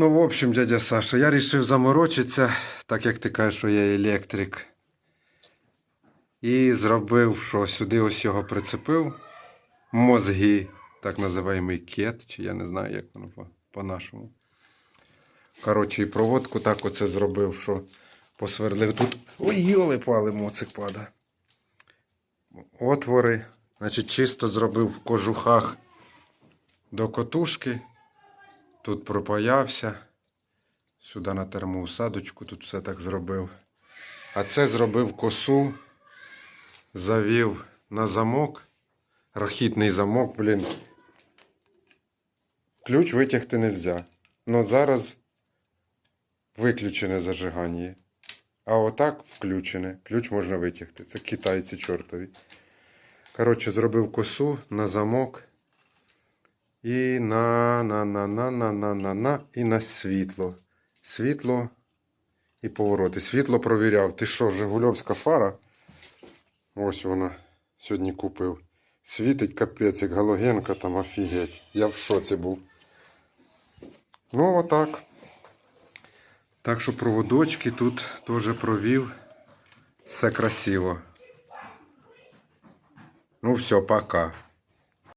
Ну, в общем, дядя Саша, я вирішив заморочитися, так як ти кажеш, що я електрик. І зробив, що сюди ось його прицепив. Мозги, так називаємий кет, чи я не знаю, як воно по- по-нашому. Коротше, і проводку так оце зробив, що посверлив тут. Ой, йоли пали моцик пада. Отвори. Значить, чисто зробив в кожухах до котушки. Тут пропаявся. Сюди на термоусадочку, тут все так зробив. А це зробив косу, завів на замок. Рахітний замок, блін. Ключ витягти не можна. Ну зараз виключене зажигання. А отак включене. Ключ можна витягти. Це китайці чортові. Коротше, зробив косу на замок. І на, на, на, на, на, на, на, на, і на світло. Світло і повороти. Світло провіряв. Ти що, Жигульовська фара? Ось вона сьогодні купив. Світить капець, як галогенка там офігеть. Я в шоці був. Ну, отак. Так що проводочки тут теж провів. Все красиво. Ну все, пока.